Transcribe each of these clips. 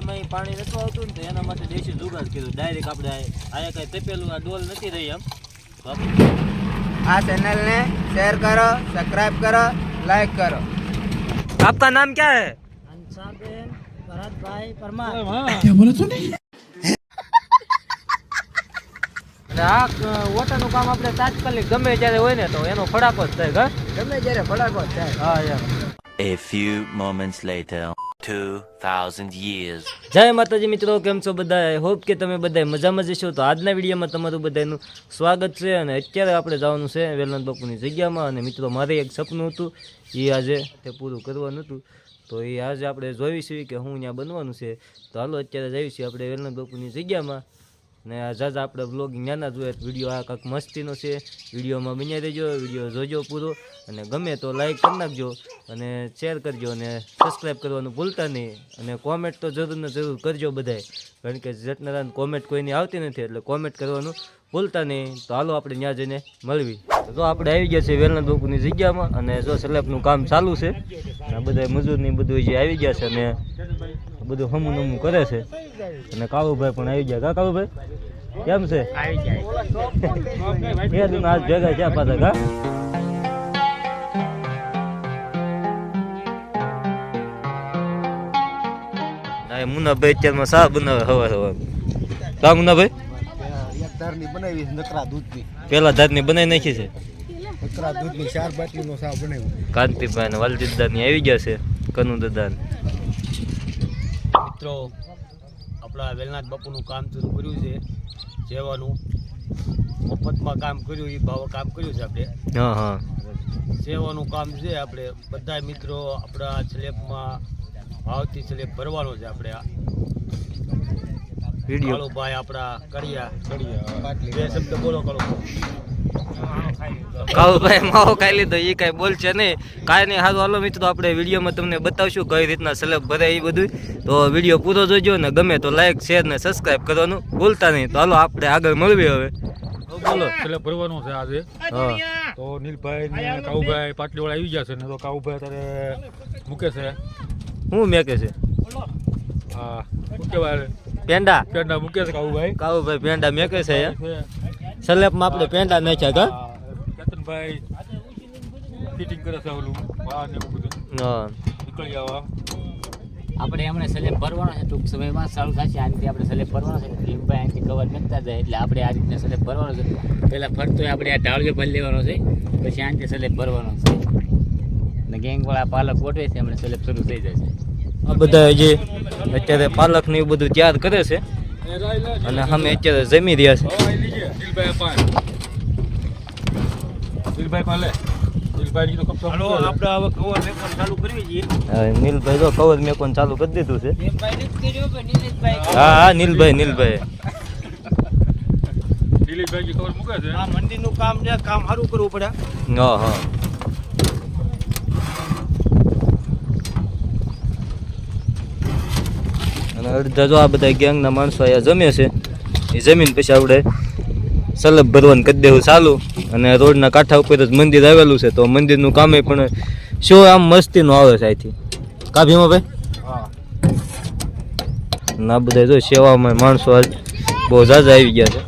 ટાંકીમાં પાણી નતું આવતું ને તો એના માટે દેશી જુગાડ કીધું ડાયરેક્ટ આપણે અહીંયા કાંઈ તપેલું આ ડોલ નથી રહી એમ. આ ચેનલને શેર કરો સબસ્ક્રાઇબ કરો લાઈક કરો. આપકા નામ ક્યા હે? હંસાબેન ભરતભાઈ પરમાર. અને આ વોટરનું કામ આપણે તાત્કાલિક ગમે ત્યારે હોય ને તો એનો ફડાકો જ થાય ગમે જ્યારે ફટાકો થાય. હા યાર A few moments later, 2000 years. જય માતાજી મિત્રો, કેમ છો બધા હોપ કે તમે બધા મજામાં જશો તો આજના વિડીયોમાં તમારું બધાનું સ્વાગત છે અને અત્યારે આપણે જવાનું છે વેલનાથ બાપુની જગ્યામાં. અને મિત્રો, મારે એક સપનું હતું. એ આજે તે પૂરું કરવાનું હતું. તો એ આજે આપણે જોઈશું કે હું ત્યાં બનવાનું છે. તો હાલો, અત્યારે જઈશું આપણે વેલનાથ બાપુની જગ્યામાં. ને આ જાજા આપણે બ્લોગિંગ નાના જોઈએ વીડિયો આ કાંક મસ્તીનો છે. વિડીયોમાં બન્યા રહેજો વીડિયો જોજો પૂરો. અને ગમે તો લાઈક કરી નાખજો અને શેર કરજો અને સબસ્ક્રાઈબ કરવાનું ભૂલતા નહીં. અને કોમેન્ટ તો જરૂર ને જરૂર કરજો બધાય. કારણ કે જટનારાને કોમેન્ટ કોઈની આવતી નથી એટલે કોમેન્ટ કરવાનું ભૂલતા નહીં. તો હાલો આપણે ત્યાં જઈને મળવી. તો આપણે આવી ગયા છે વેલના બાપુની જગ્યામાં અને જો સ્લેબનું કામ ચાલુ છે. અને બધા મજૂરની બધું જે આવી ગયા છે અને બધું હમું નમું કરે છે. અને કાળુભાઈ પણ આવી ગયા. કા કાળુભાઈ? કેમ છે? આજ ભેગા છે પાછા કા? ના મુન્નાભાઈ અત્યારમાં સા બનાવે હવા હવા કા મુનાભાઈ? ધારની બનાવી નકરા દૂધની. પેલા ધારની બનાવી નાખી છે? નકરા દૂધની ચાર બાટલીનો સાવ બનાવ્યો. કાંતિભાઈ ને વાલજીદાની આવી ગયા છે કનુ દાદાને. મિત્રો આપણા વેલનાથ બાપુનું કામ શરૂ કર્યું છે જેવાનું મફતમાં કામ કર્યું એ ભાવ કામ કર્યું છે આપણે. હા હા. સેવાનું કામ છે આપણે બધા મિત્રો આપણા સ્લેબમાં ભાવથી સ્લેબ ભરવાનો છે આપણે આ. વીડિયો. કાળુભાઈ આપણા કડિયા. બે શબ્દ બોલો કાળુ કાળુભાઈ માવો ખાઈ લીધો એ કાંઈ બોલશે નહીં. કાંઈ નહીં હારું હાલો મિત્રો આપણે વિડીયોમાં તમને બતાવશું કઈ રીતના સ્લેબ એ બધું તો વીડિયો પૂરો જોજો ને ગમે તો લાઈક શેર ને સબસ્ક્રાઈબ કરવાનું ભૂલતા નહીં. તો હાલો આપણે આગળ મળવી હવે. બોલો એટલે ભરવાનું છે આજે. હા. તો નીલભાઈ ને કાઉભાઈ પાટલીવાળા આવી ગયા છે ને તો કાઉભાઈ અત્યારે મૂકે છે. શું મેકે છે? હા. શું કહેવાય? પેંડા? પેંડા મૂકે છે કાઉભાઈ ભાઈ પેંડા મેકે છે સ્લેબમાં આપણે પેંડા નાખ્યા કા કેતનભાઈ ફિટિંગ કરે છે ઓલું. વાહ ને બધું. હા. નીકળી આવા. આપણે એમણે સલેબ ભરવાનો છે ટૂંક સમયમાં ચાલુ થશે. આનાથી આપણે સલેબ ભરવાનો છે ભીમભાઈ અહીંથી કવર નખતા જાય એટલે આપણે આ રીતના સલેબ ભરવાનો છે. પહેલાં ફરતો આપણે આ ઢાળિયો ભરી લેવાનો છે પછી આનાથી સલેબ ભરવાનો છે. ને ગેંગવાળા પાલક ગોઠવે છે એમણે સલેબ શરૂ થઈ જાય છે. આ બધા જે અત્યારે પાલક ને એવું બધું તૈયાર કરે છે. અને અમે અત્યારે જમી રહ્યા છે. નીલભાઈ તો કવર મેકોન ચાલુ કરી દીધું છે. હા હા નીલભાઈ નીલભાઈ. દિલીપભાઈ ખબર મૂકે છે? આ મંદિરનું કામ છે કામ સારું કરવું પડે. હા હા. અને અડધા જો આ બધા ગેંગના માણસો અહીંયા જમે છે, એ જમીન પછી આપણે સલબ ભરવાનું કરી દેવું ચાલુ. અને રોડના કાંઠા ઉપર જ મંદિર આવેલું છે, તો મંદિરનું કામે પણ શો આમ મસ્તીનું આવે છે અહીંથી. કા ભીમાભાઈ? ના બધા જો સેવામાં માણસો આજ બહુ ઝાઝા આવી ગયા છે.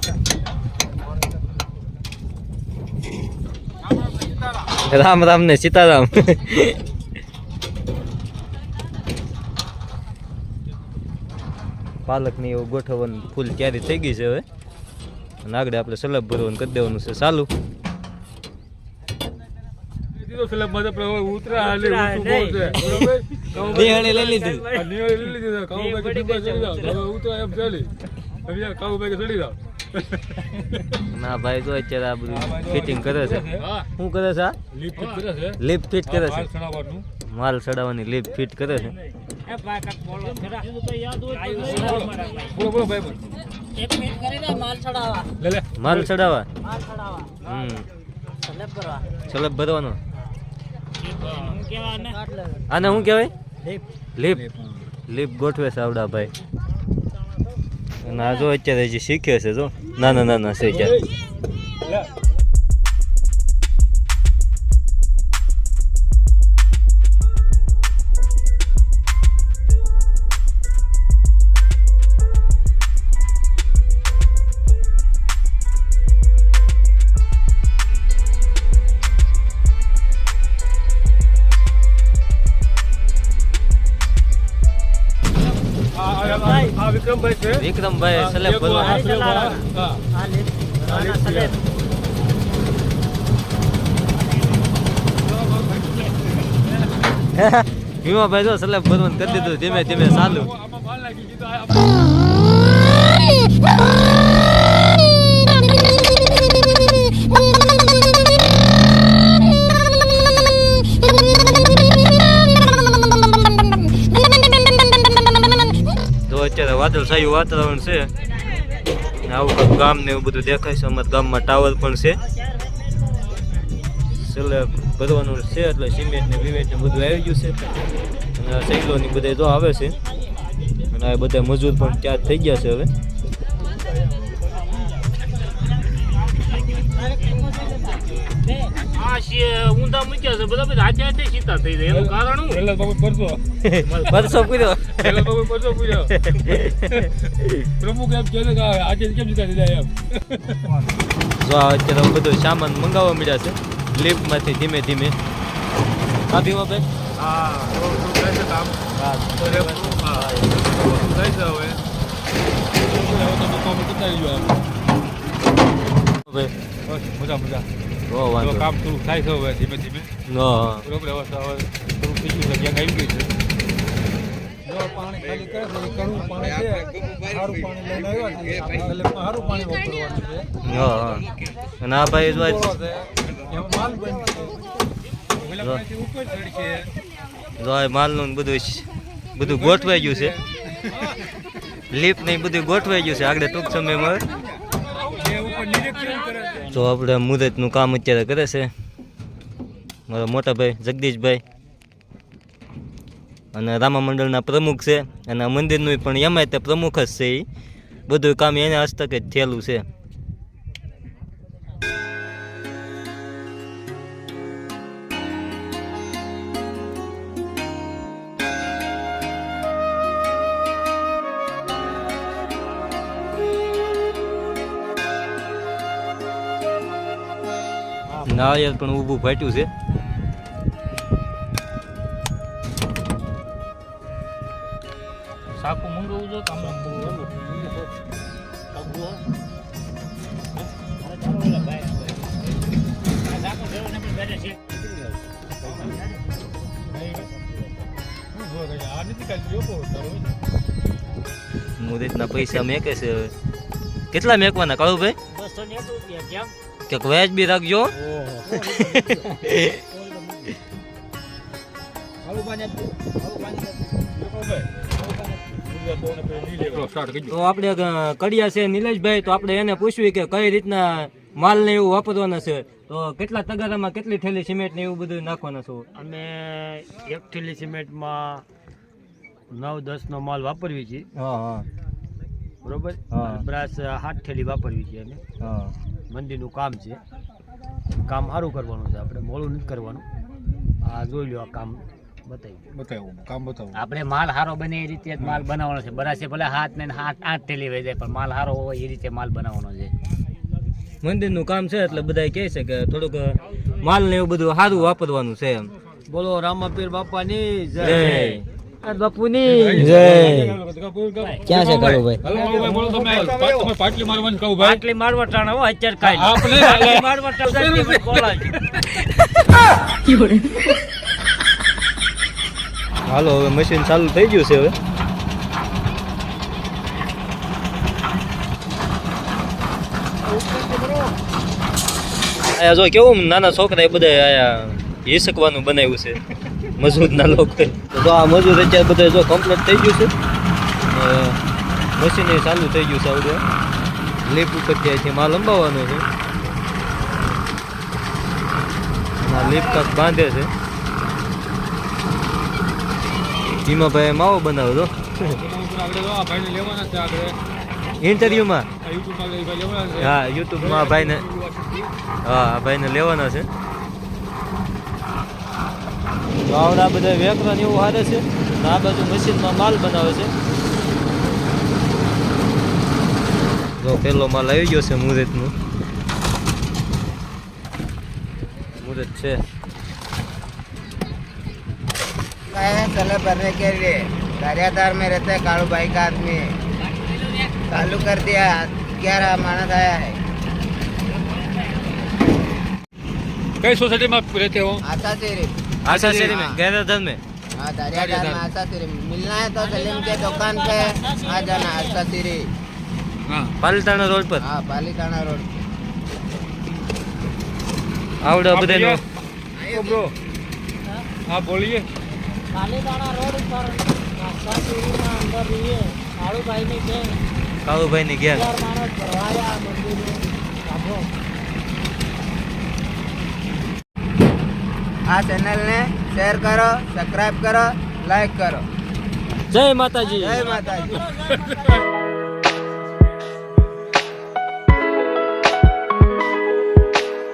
રામ રામ ને સીતારામ. પાલકની એવું ગોઠવવાનું ફૂલ તૈયારી થઈ ગઈ છે હવે. અને આગળ આપણે સલબ ભરવાનું કરી દેવાનું છે. ચાલુ. ના ભાઈ તો અત્યારે આ બધું ફિટિંગ કરે છે. શું કરે છે? લીપ ફિટ કરે છે. લીપ ફિટ કરે માલ માલ ચડાવવાની લીપ ફિટ કરે છે. બોલો બોલો ભાઈ એક મિનિટ કરી માલ ચડાવવા. લે લે માલ ચડાવવા માલ ચડાવવા હમ. સલેબ ભરવા સલબ ભરવાનો ને? આને શું કહેવાય? લીપ. લીપ. ગોઠવે છે આવડા ભાઈ. આ જો અત્યારે હજી શીખે છે જો. ના ના છે ક્યારે લે આ વિક્રમભાઈ છે. વિક્રમભાઈ સલેબ બોલવા. હા. આના સલેબ. ભીમાભાઈ જો સલેબ ભરવાનું કરી દીધું ધીમે ધીમે ચાલુ આમાં માલ નાખી દીધો. અત્યારે વાતાવરણ છે. આવું ગામ ને એવું બધું દેખાય છે. અમારા ગામમાં ટાવર પણ છે. છેલ્લે ભરવાનું છે એટલે સિમેન્ટ ને વિમેન્ટ ને બધું આવી ગયું છે. અને સૈલો ની બધા જો આવે છે. અને આ બધા મજૂર પણ ચાર્જ થઈ ગયા છે હવે. આ ઊંધા મૂક્યા છે બધા હાથે હાથે સીતા થઈ જાય. એનું કારણ પહેલા બાબુ પરસો. પૂર્યો એટલે બાબુ પરસો પૂર્યો. કે આજે કેમ એમ. જો અત્યારે બધું સામાન મંગાવવા મળ્યા છે લિફ્ટમાંથી ધીમે ધીમે. હા ભીમાભાઈ હા થાય છે કામ? હા. તો થાય છે હવે. તમે કામ કરતા. મજા મજા. તો વાંધો કામ થોડું થાય છે હવે ધીમે ધીમે. નો બરોબર હવે તો થઈ ગયું છે આવી ગઈ છે. હા હા. અને આ ભાઈ જો છે. જો. આ માલનું ને બધું બધું ગોઠવાઈ ગયું છે. લિફ્ટ ને બધું ગોઠવાઈ ગયું છે આગળ ટૂંક સમયમાં. જો આપણે મુહૂર્તનું કામ અત્યારે કરે છે. મારા મોટા ભાઈ, જગદીશભાઈ. અને રામા મંડળના પ્રમુખ છે. અને મંદિરનું પણ એમાંય તે પ્રમુખ જ છે એ બધું કામ એના હસ્તકે જ થયેલું છે. નાળિયેર પણ ઊભું ફાટ્યું છે. સાકું મંગાવવું જો કામ મુહૂર્તના પૈસા મેકે છે કેટલા મેકવાના કાળુભાઈ? બસો ને રૂપિયા કેમ? કે વ્યાજ બી રાખજો. તો આપણે કડિયા છે નિલેશભાઈ તો આપણે એને પૂછ્યું કે કઈ રીતના માલ ને એવું વાપરવાના છે. તો કેટલા તગારામાં કેટલી થેલી સિમેન્ટ ને એવું બધું નાખવાના છો? અમે એક થેલી સિમેન્ટમાં નવ દસનો માલ વાપરવી છે. હા હા. બરોબર? બ્રાસ સાત થેલી વાપરવી છે અમે. મંદિરનું કામ છે. કામ સારું કરવાનું છે. આપણે મોડું નથી કરવાનું. આ જોઈ લો આ કામ બતાવ્યું. બતાવો કામ બતાવો આપણે માલ સારો બને એ રીતે જ માલ બનાવવાનો છે. બરાશે ભલે હાથ ને હાથ આઠ ટેલી વહી જાય પણ માલ હારો હોય એ રીતે માલ બનાવવાનો છે. મંદિરનું કામ છે એટલે બધા કહે છે કે થોડુંક માલ ને એવું બધું સારું વાપરવાનું છે એમ. બોલો રામાપીર બાપાની જય. બાપુની. ક્યાં છે કાળુભાઈ? હલો બોલો તમે. તમે પાટલી મારવાનું કહું ભાઈ. આટલી મારવા હો અત્યારે કાંઈ આપણે આટલી મારવા ટાણા હાલો? હવે મશીન ચાલુ થઈ ગયું છે હવે. આયા જો કેવું નાના છોકરા એ બધા આયા હિસકવાનું બનાવ્યું છે. મજૂરના લોકો. તો આ મજૂર અત્યારે બધા જો કમ્પ્લીટ થઈ ગયું છે. મશીન એ ચાલુ થઈ ગયું છે આવડે. લીપ ઉપર જાય છે માલ લંબાવવાનો છે. આ લીપ કાંક બાંધે છે. ભીમાભાઈ માવો બનાવ્યો તો. આપણે તો આ ભાઈને લેવાના છે. આગળ ઇન્ટરવ્યુમાં હા યુટ્યુબમાં ભાઈને હા ભાઈને લેવાના છે. તો આવડા બધા વેકરા ને એવું હારે છે ને આ બાજુ મશીનમાં માલ બનાવે છે જો પેલો માલ આવી ગયો છે મુહૂર્તનું મુહૂર્ત છે आए हैं सलेब भरने के लिए दरियादार में रहते हैं कालू भाई का आदमी है चालू कर दिया ग्यारह मानस आया है કઈ સોસાયટીમાં રહેતે હો आशा सिर्फ आशा शहरी में गैराधर में हाँ दरियादार में आशा सिर्फ मिलना है तो सलीम के दुकान पे आ जाना आशा सिर्फ હા પાલિતાણા રોડ પર हाँ पालीताना रोड આવડે आप બધાનો भैया, ओ ब्रो आप बोलिए પાલીતાણા રોડ ઉપર નાસ્તાપુરીના અંદર રહીએ કાળુભાઈની બેન કાળુભાઈ ની ગેંગ ચાર માણસ ભરવાયા મંદિરે આ ચેનલને શેર કરો સબસ્ક્રાઈબ કરો લાઈક કરો. જય માતાજી. જય માતાજી.